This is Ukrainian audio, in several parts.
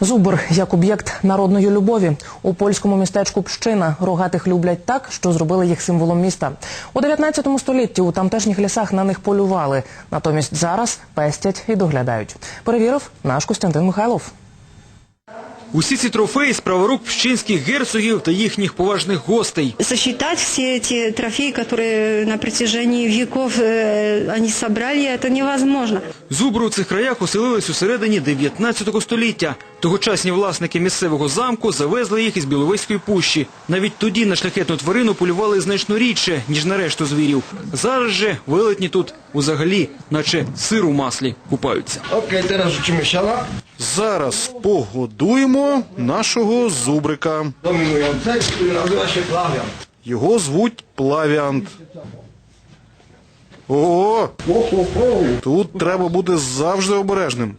Зубр як об'єкт народної любові у польському містечку Пщина рогатих люблять так, що зробили їх символом міста. У 19 столітті у тамтешніх лісах на них полювали. Натомість зараз пестять і доглядають. Перевірив наш Костянтин Михайлов. Усі ці трофеї з праворук пщинських герцогів та їхніх поважних гостей. Сосчитать все эти трофеи, которые на протяжении веков э, они собрали, это невозможно. Зубри у цих краях оселились у середині 19 століття. Тогочасні власники місцевого замку завезли їх із Біловезької пущі. Навіть тоді на шляхетну тварину полювали значно рідше, ніж на решту звірів. Зараз же велетні тут взагалі, наче сир у маслі, купаються. Okej, teraz rzucimy siana Зараз погодуємо нашого зубрика. Його звуть Плавіант. Ого, тут треба бути завжди обережним.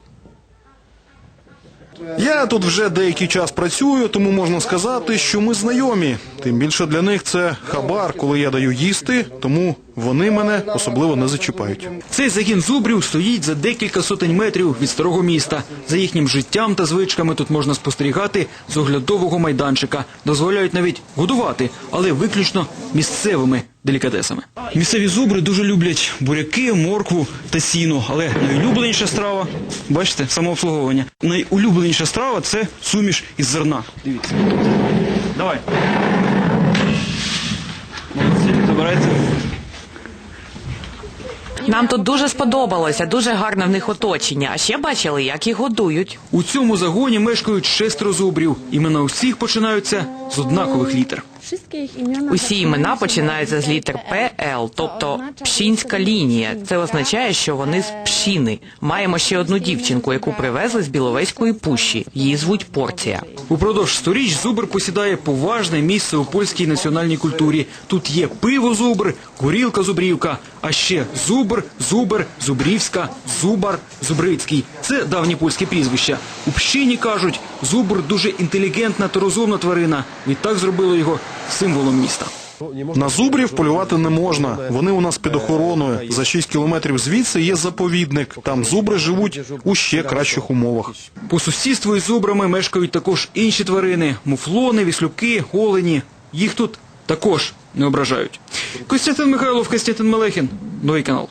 Я тут вже деякий час працюю, тому можна сказати, що ми знайомі. Тим більше для них це хабар, коли я даю їсти, тому вони мене особливо не зачіпають. Цей загін зубрів стоїть за декілька сотень метрів від старого міста. За їхнім життям та звичками тут можна спостерігати з оглядового майданчика. Дозволяють навіть годувати, але виключно місцевими делікатесами. Місцеві зубри дуже люблять буряки, моркву та сіно. Але найулюбленіша страва, бачите, самообслуговування. Найулюбленіша страва це суміш із зерна. Дивіться. Давай. Нам тут дуже сподобалося, дуже гарне в них оточення. А ще бачили, як їх годують. У цьому загоні мешкають шестеро зубрів. Імена усіх починаються з однакових літер. Усі імена починаються з літер ПЛ, тобто пщінська лінія. Це означає, що вони з пщини. Маємо ще одну дівчинку, яку привезли з Біловезької пущі. Її звуть Порція. Упродовж сторіч зубр посідає поважне місце у польській національній культурі. Тут є пиво зубр, горілка зубрівка, а ще зубр, зубер, зубрівська, зубар, зубрицький. Це давні польські прізвища. У пщині кажуть, зубр дуже інтелігентна та розумна тварина. Відтак зробили його символом міста. На зубрів полювати не можна. Вони у нас під охороною. За 6 кілометрів звідси є заповідник. Там зубри живуть у ще кращих умовах. По сусідству із зубрами мешкають також інші тварини: муфлони, віслюки, олені. Їх тут також не ображають. Костянтин Михайлов, Костянтин Мелехін. Новий канал.